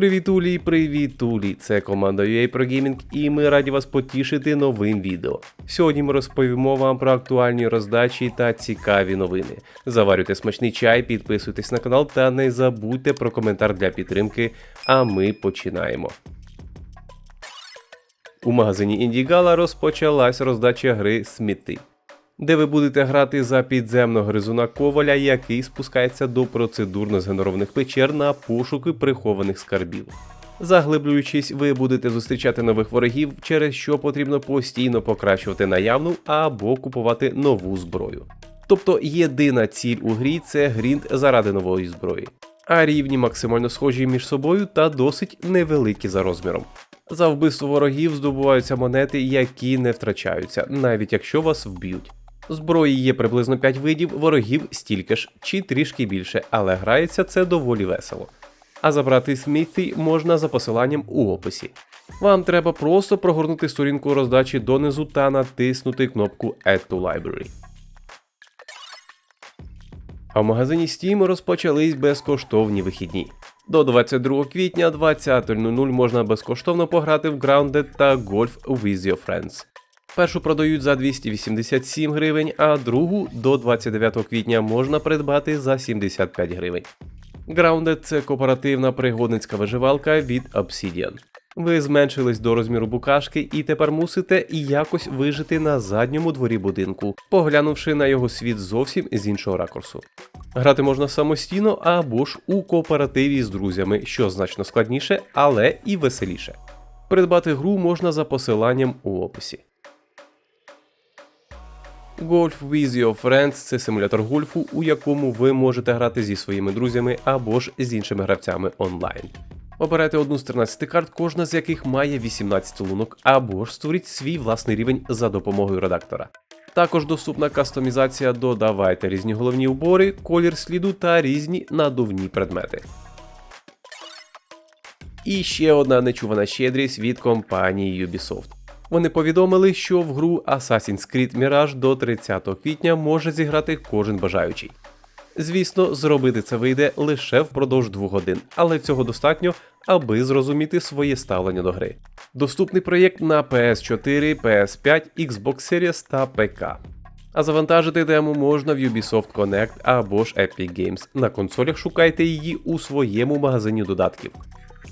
Привітулі, привітулі! Це команда UA Pro Gaming і ми раді вас потішити новим відео. Сьогодні ми розповімо вам про актуальні роздачі та цікаві новини. Заварюйте смачний чай, підписуйтесь на канал та не забудьте про коментар для підтримки. А ми починаємо. У магазині Індігала розпочалась роздача гри Сміти, де ви будете грати за підземного гризуна коваля, який спускається до процедурно згенерованих печер на пошуки прихованих скарбів. Заглиблюючись, ви будете зустрічати нових ворогів, через що потрібно постійно покращувати наявну або купувати нову зброю. Тобто єдина ціль у грі це грінд заради нової зброї. А рівні максимально схожі між собою та досить невеликі за розміром. За вбивство ворогів здобуваються монети, які не втрачаються, навіть якщо вас вб'ють. Зброї є приблизно 5 видів, ворогів стільки ж чи трішки більше, але грається це доволі весело. А забрати Сміті можна за посиланням у описі. Вам треба просто прогорнути сторінку роздачі донизу та натиснути кнопку Add to Library. А в магазині Steam розпочались безкоштовні вихідні. До 22 квітня 20.00 можна безкоштовно пограти в Grounded та Golf with Your Friends. Першу продають за 287 гривень, а другу до 29 квітня можна придбати за 75 гривень. Grounded – це кооперативна пригодницька виживалка від Obsidian. Ви зменшились до розміру букашки і тепер мусите якось вижити на задньому дворі будинку, поглянувши на його світ зовсім з іншого ракурсу. Грати можна самостійно або ж у кооперативі з друзями, що значно складніше, але і веселіше. Придбати гру можна за посиланням у описі. Golf with Your Friends це симулятор гольфу, у якому ви можете грати зі своїми друзями або ж з іншими гравцями онлайн. Обирайте одну з 13 карт, кожна з яких має 18 лунок, або ж створіть свій власний рівень за допомогою редактора. Також доступна кастомізація додавайте різні головні убори, колір сліду та різні надувні предмети. І ще одна нечувана щедрість від компанії Ubisoft. Вони повідомили, що в гру Assassin's Creed Mirage до 30 квітня може зіграти кожен бажаючий. Звісно, зробити це вийде лише впродовж двох годин, але цього достатньо, аби зрозуміти своє ставлення до гри. Доступний проєкт на PS4, PS5, Xbox Series та ПК. А завантажити дему можна в Ubisoft Connect або ж Epic Games. На консолях шукайте її у своєму магазині додатків.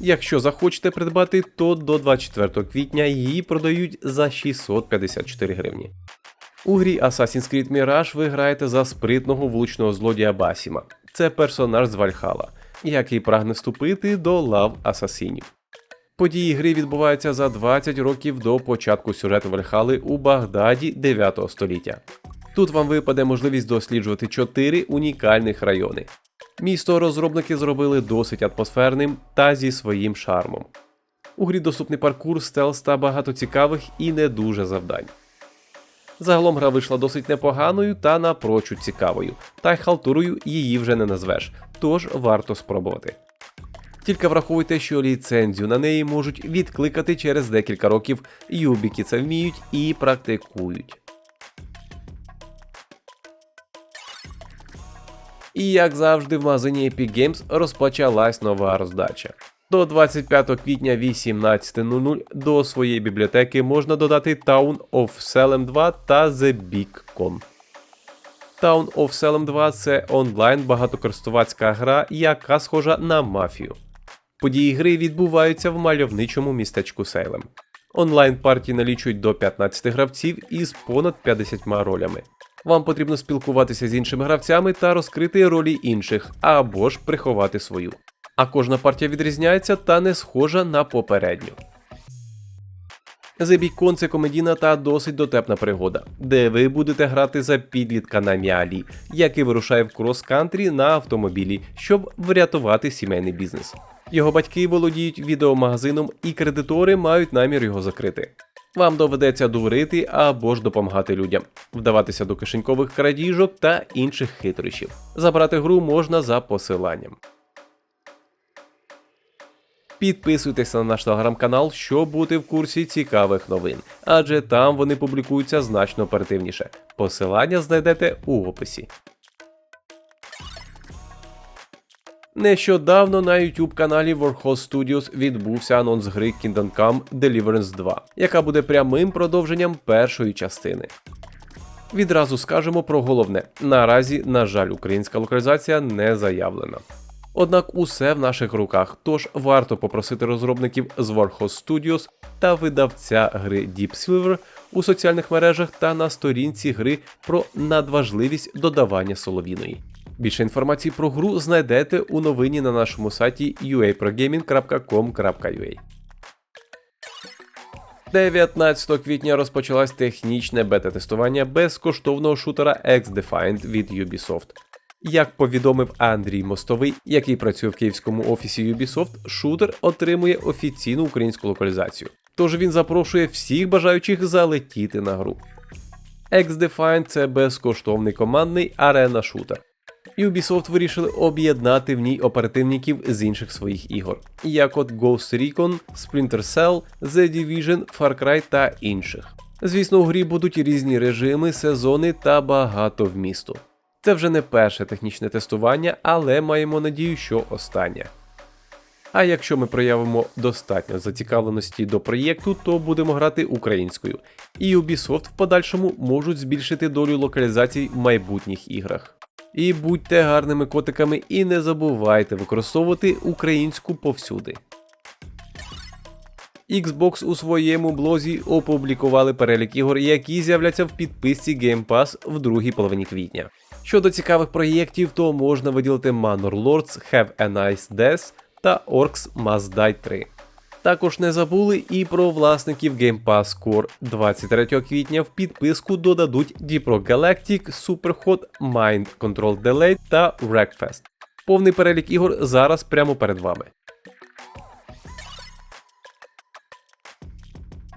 Якщо захочете придбати, то до 24 квітня її продають за 654 гривні. У грі Assassin's Creed Mirage ви граєте за спритного влучного злодія Басіма. Це персонаж з Вальхала, який прагне вступити до лав асасинів. Події гри відбуваються за 20 років до початку сюжету Вальхали у Багдаді 9 століття. Тут вам випаде можливість досліджувати 4 унікальних райони. Місто розробники зробили досить атмосферним та зі своїм шармом. У грі доступний паркур, стелс та багато цікавих і не дуже завдань. Загалом гра вийшла досить непоганою та напрочуд цікавою, та й халтурою її вже не назвеш, тож варто спробувати. Тільки враховуйте, що ліцензію на неї можуть відкликати через декілька років, юбіки це вміють і практикують. І як завжди, в магазині Epic Games розпочалась нова роздача. До 25 квітня 18.00 до своєї бібліотеки можна додати Town of Salem 2 та The Big Con. Town of Salem 2 це онлайн багатокористувацька гра, яка схожа на мафію. Події гри відбуваються в мальовничому містечку Сейлем. Онлайн партії налічують до 15 гравців із понад 50 ролями. Вам потрібно спілкуватися з іншими гравцями та розкрити ролі інших або ж приховати свою. А кожна партія відрізняється та не схожа на попередню. The це комедійна та досить дотепна пригода, де ви будете грати за підлітка на міалі, який вирушає в крос-кантрі на автомобілі, щоб врятувати сімейний бізнес. Його батьки володіють відеомагазином, і кредитори мають намір його закрити. Вам доведеться дурити або ж допомагати людям, вдаватися до кишенькових крадіжок та інших хитрощів. Забрати гру можна за посиланням. Підписуйтеся на наш телеграм-канал, щоб бути в курсі цікавих новин, адже там вони публікуються значно оперативніше. Посилання знайдете у описі. Нещодавно на YouTube каналі Warhol Studios відбувся анонс гри Kingdom Come Deliverance 2, яка буде прямим продовженням першої частини. Відразу скажемо про головне: наразі, на жаль, українська локалізація не заявлена. Однак усе в наших руках, тож варто попросити розробників з Warhol Studios та видавця гри Deep Silver у соціальних мережах та на сторінці гри про надважливість додавання соловіної. Більше інформації про гру знайдете у новині на нашому сайті uaprogaming.com.ua. 19 квітня розпочалось технічне бета-тестування безкоштовного шутера X-Defiant від Ubisoft. Як повідомив Андрій Мостовий, який працює в київському офісі Ubisoft, шутер отримує офіційну українську локалізацію. Тож він запрошує всіх бажаючих залетіти на гру. X-Defiant – це безкоштовний командний арена шутер. Ubisoft вирішили об'єднати в ній оперативників з інших своїх ігор, як от Ghost Recon, Splinter Cell, The Division, Far Cry та інших. Звісно, у грі будуть різні режими, сезони та багато вмісту. Це вже не перше технічне тестування, але маємо надію, що останнє. А якщо ми проявимо достатньо зацікавленості до проєкту, то будемо грати українською, і Ubisoft в подальшому можуть збільшити долю локалізацій в майбутніх іграх. І будьте гарними котиками і не забувайте використовувати українську повсюди. Xbox у своєму блозі опублікували перелік ігор, які з'являться в підписці Game Pass в другій половині квітня. Щодо цікавих проєктів, то можна виділити Manor Lords Have a Nice Death та Orcs Must Die 3. Також не забули і про власників Game Pass Core 23 квітня в підписку додадуть Deep Rock Galactic, Superhot, Mind Control Delay та Wreckfest. Повний перелік ігор зараз прямо перед вами.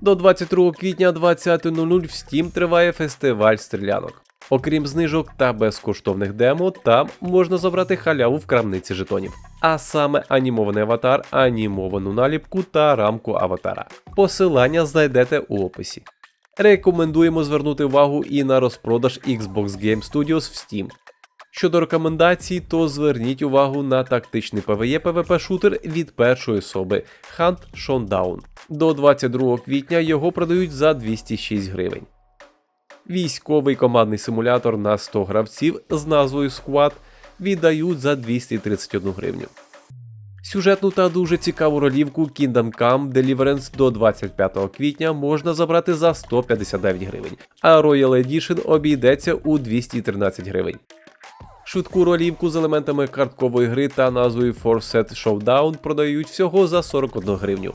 До 22 квітня 20.00 в Steam триває фестиваль стрілянок. Окрім знижок та безкоштовних демо, там можна забрати халяву в крамниці жетонів, а саме анімований аватар, анімовану наліпку та рамку аватара. Посилання знайдете у описі. Рекомендуємо звернути увагу і на розпродаж Xbox Game Studios в Steam. Щодо рекомендацій, то зверніть увагу на тактичний PvE PvP шутер від першої особи Hunt Showdown. До 22 квітня його продають за 206 гривень. Військовий командний симулятор на 100 гравців з назвою Squad віддають за 231 гривню. Сюжетну та дуже цікаву ролівку Kingdom Come Deliverance до 25 квітня можна забрати за 159 гривень, а Royal Edition обійдеться у 213 гривень. Швидку ролівку з елементами карткової гри та назвою Forset Showdown продають всього за 41 гривню.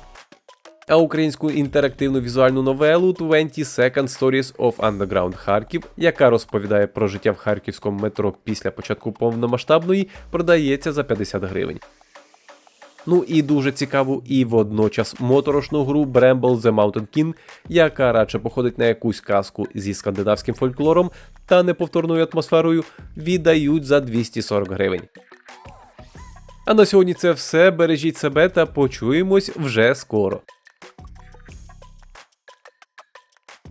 А українську інтерактивну візуальну новелу 20 Second Stories of Underground Харків, яка розповідає про життя в харківському метро після початку повномасштабної, продається за 50 гривень. Ну і дуже цікаву і водночас моторошну гру Bramble The Mountain King, яка радше походить на якусь казку зі скандинавським фольклором та неповторною атмосферою, віддають за 240 гривень. А на сьогодні це все. Бережіть себе та почуємось вже скоро.